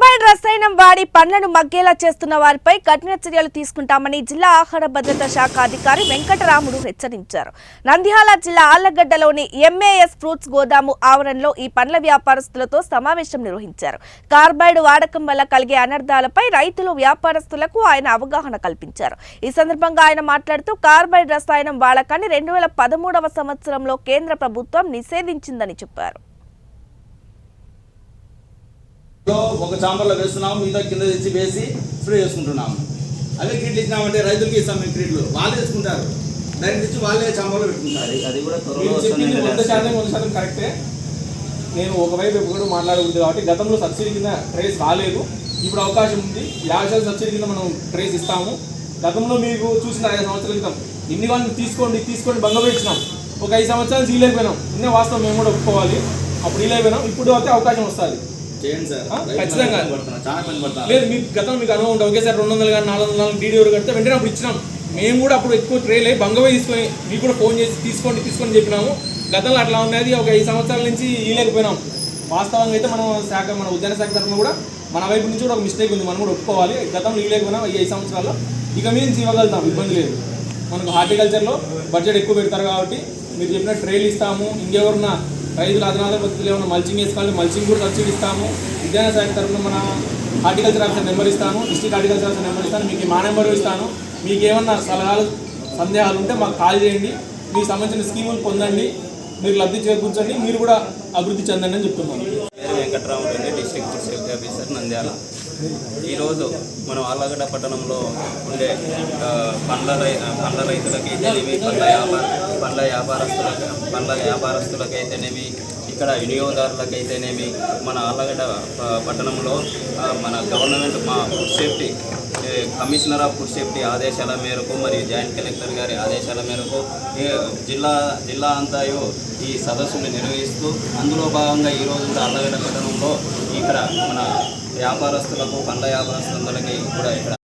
Mine రసాయనం వాడి పండ్లను మగ్గేలా చేస్తున్న వారిపై కఠిన చర్యలు తీసుకుంటామని జిల్లా ఆహార భద్రత శాఖ అధికారి వెంకటరాముడు హెచ్చరించారు. నంద్యాల జిల్లా ఆళ్ళగడ్డలోని ఎంఏఎస్ ఫ్రూట్స్ గోదాము ఆవరణలో ఈ పండ్ల వ్యాపారస్తులతో సమావేశం నిర్వహించారు. కార్బైడ్ వాడకం వల్ల కలిగే అనర్థాలపై రైతులు వ్యాపారస్తులకు ఆయన అవగాహన కల్పించారు. ఈ సందర్భంగా ఆయన మాట్లాడుతూ కార్బైడ్ రసాయనం వాడకాన్ని రెండు వేల పదమూడవ సంవత్సరంలో కేంద్ర ప్రభుత్వం నిషేధించిందని చెప్పారు. ఒక చాంబర్లో వేస్తున్నాము మిగతా కింద తెచ్చి వేసి స్ప్రే చేసుకుంటున్నాము. అవే క్రీట్లు ఇచ్చినామంటే రైతులకి ఇస్తాం మేము క్రీట్లు వాళ్ళు తెచ్చుకుంటారు. డైరెక్ట్ ఇచ్చి వాళ్ళే చాంబర్లో పెట్టుకుంటారు. అది కూడా వంద శాతం వంద శాతం కరెక్టే. నేను ఒకవైపు ఎప్పుడు మాట్లాడకూడదు కాబట్టి గతంలో సబ్సిడీ కింద ట్రేస్ రాలేదు. ఇప్పుడు అవకాశం ఉంది. యాభై శాతం సబ్సిడీ కింద మనం ట్రేస్ ఇస్తాము. గతంలో మీకు చూసిన ఐదు సంవత్సరాల క్రితం ఇన్ని వాళ్ళని తీసుకోండి తీసుకోండి ఇచ్చినాం ఒక ఐదు సంవత్సరాలు తీయలేకపోయినాం ఇన్నే వాస్తవం మేము కూడా ఒప్పుకోవాలి. అప్పుడు ఇలేకపోయినాం ఇప్పుడు అయితే అవకాశం వస్తుంది. ఖచ్చితంగా. లేదు మీకు గతంలో మీకు అనుభవం ఉంటుంది ఒకేసారి రెండు వందలు కానీ నాలుగు వందలు నాలుగు డీడీ కడితే వెంటనే అప్పుడు ఇచ్చినాం. మేము కూడా అప్పుడు ఎక్కువ ట్రేలే బంగవే తీసుకొని మీకు కూడా ఫోన్ చేసి తీసుకోండి తీసుకొని చెప్పినాము. గతంలో అట్లా ఉన్నది ఒక ఐదు సంవత్సరాల నుంచి ఇవ్వలేకపోయినాం వాస్తవంగా అయితే మనం శాఖ మన ఉద్యాన శాఖ తరఫున కూడా మన వైపు నుంచి కూడా ఒక మిస్టేక్ ఉంది మనం కూడా ఒప్పుకోవాలి. గతంలో ఇవ్వలేకపోయినాం ఈ ఐదు సంవత్సరాల్లో. ఇక మీద నుంచి ఇవ్వగలుగుతాం ఇబ్బంది లేదు. మనకు హార్టికల్చర్లో బడ్జెట్ ఎక్కువ పెడతారు కాబట్టి మీరు చెప్పిన ట్రైల్ ఇస్తాము ఇంకెవరున్నా రైతులు అదనాల పద్ధతిలో ఏమైనా మల్చింగ్ వేసుకోవాలి మల్చింగ్ కూడా సబ్సిడీ ఇస్తాము. విజ్ఞాన శాఖ తరఫున మన హార్టికల్చర్ ఆఫీసర్ నెంబర్ ఇస్తాను డిస్ట్రిక్ట్ హార్టికల్చర్ ఆఫీసర్ నెంబర్ ఇస్తాను మీకు మా నెంబర్ ఇస్తాను. మీకు ఏమన్నా సలహాలు సందేహాలు ఉంటే మాకు కాల్ చేయండి. మీకు సంబంధించిన స్కీములు పొందండి. మీరు లబ్ధి చేకూర్చండి. మీరు కూడా అభివృద్ధి చెందండి అని చెప్తున్నాను. పేరు Venkatramareddy Reddy district safety officer Nandyal. ఈరోజు మనం ఆళ్ళగడ్డ పట్టణంలో ఉండే పండ్ల రై పండ్ల రైతులకైతేనేమి పండ్ల వ్యాపారం పండ్ల వ్యాపారస్తులకు పండ్ల వ్యాపారస్తులకైతేనేమి ఇక్కడ వినియోగదారులకైతేనేమి మన ఆళ్ళగడ్డ ప- పట్టణంలో మన గవర్నమెంట్ మా food safety commissioner of food safety ఆదేశాల మేరకు మరియు జాయింట్ కలెక్టర్ గారి ఆదేశాల మేరకు జిల్లా జిల్లా అంతాయు ఈ సదస్సును నిర్వహిస్తూ అందులో భాగంగా ఈరోజు కూడా అల్లగడ్డ పట్టణంలో ఇక్కడ మన వ్యాపారస్తులకు పండ్ల వ్యాపారస్తులందరికీ కూడా ఇక్కడ